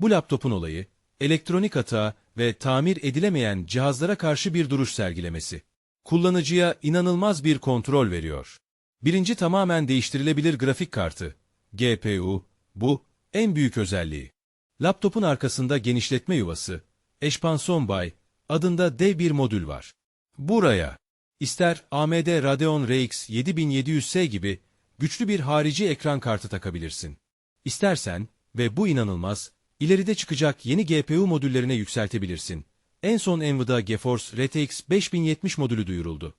Bu laptopun olayı, elektronik hata ve tamir edilemeyen cihazlara karşı bir duruş sergilemesi. Kullanıcıya inanılmaz bir kontrol veriyor. Birinci tamamen değiştirilebilir grafik kartı. GPU, bu, en büyük özelliği. Laptopun arkasında genişletme yuvası, Expansion Bay adında dev bir modül var. Buraya, ister AMD Radeon RX 7700S gibi güçlü bir harici ekran kartı takabilirsin. İstersen ve bu inanılmaz, ileride çıkacak yeni GPU modüllerine yükseltebilirsin. En son Nvidia GeForce RTX 5070 modülü duyuruldu.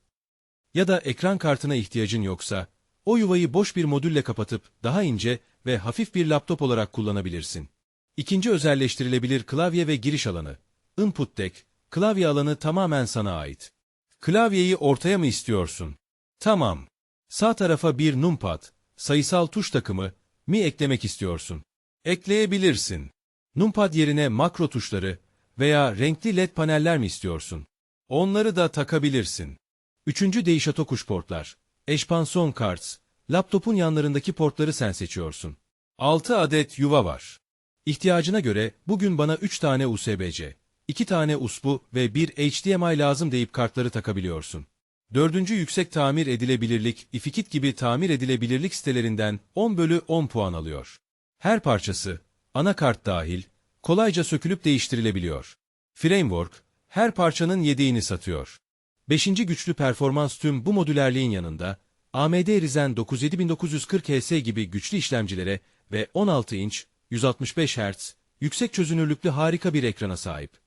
Ya da ekran kartına ihtiyacın yoksa, o yuvayı boş bir modülle kapatıp daha ince ve hafif bir laptop olarak kullanabilirsin. İkinci özelleştirilebilir klavye ve giriş alanı. Input Deck, klavye alanı tamamen sana ait. Klavyeyi ortaya mı istiyorsun? Tamam. Sağ tarafa bir numpad, sayısal tuş takımı mi eklemek istiyorsun? Ekleyebilirsin. Numpad yerine makro tuşları veya renkli led paneller mi istiyorsun? Onları da takabilirsin. Üçüncü değişa tokuş portlar. Expansion Cards. Laptopun yanlarındaki portları sen seçiyorsun. 6 adet yuva var. İhtiyacına göre bugün bana 3 tane USB-C, 2 tane USB ve bir HDMI lazım deyip kartları takabiliyorsun. Dördüncü yüksek tamir edilebilirlik, ifikit gibi tamir edilebilirlik sitelerinden 10 bölü 10 puan alıyor. Her parçası, anakart dahil, kolayca sökülüp değiştirilebiliyor. Framework, her parçanın yedeğini satıyor. Beşinci güçlü performans tüm bu modülerliğin yanında, AMD Ryzen 9 7940 HS gibi güçlü işlemcilere ve 16 inç, 165 Hz, yüksek çözünürlüklü harika bir ekrana sahip.